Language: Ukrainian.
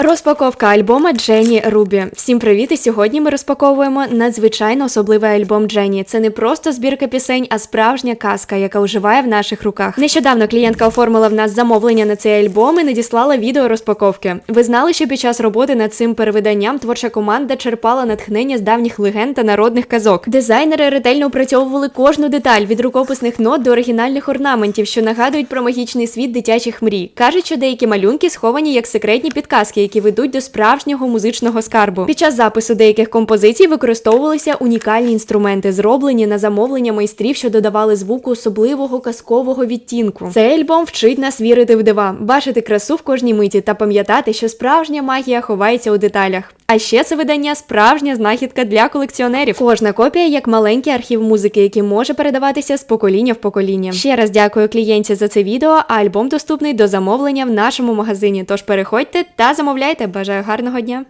Розпаковка альбома Джені Рубі. Всім привіт! І сьогодні ми розпаковуємо надзвичайно особливий альбом Джені. Це не просто збірка пісень, а справжня казка, яка оживає в наших руках. Нещодавно клієнтка оформила в нас замовлення на цей альбом і надіслала відео розпаковки. Ви знали, що під час роботи над цим перевиданням творча команда черпала натхнення з давніх легенд та народних казок. Дизайнери ретельно опрацьовували кожну деталь від рукописних нот до оригінальних орнаментів, що нагадують про магічний світ дитячих мрій. Кажуть, що деякі малюнки сховані як секретні підказки, які ведуть до справжнього музичного скарбу. Під час запису деяких композицій використовувалися унікальні інструменти, зроблені на замовлення майстрів, що додавали звуку особливого казкового відтінку. Цей альбом вчить нас вірити в дива, бачити красу в кожній миті та пам'ятати, що справжня магія ховається у деталях. А ще це видання справжня знахідка для колекціонерів. Кожна копія як маленький архів музики, який може передаватися з покоління в покоління. Ще раз дякую клієнті за це відео. А альбом доступний до замовлення в нашому магазині. Тож переходьте та замовляйте. Бажаю гарного дня!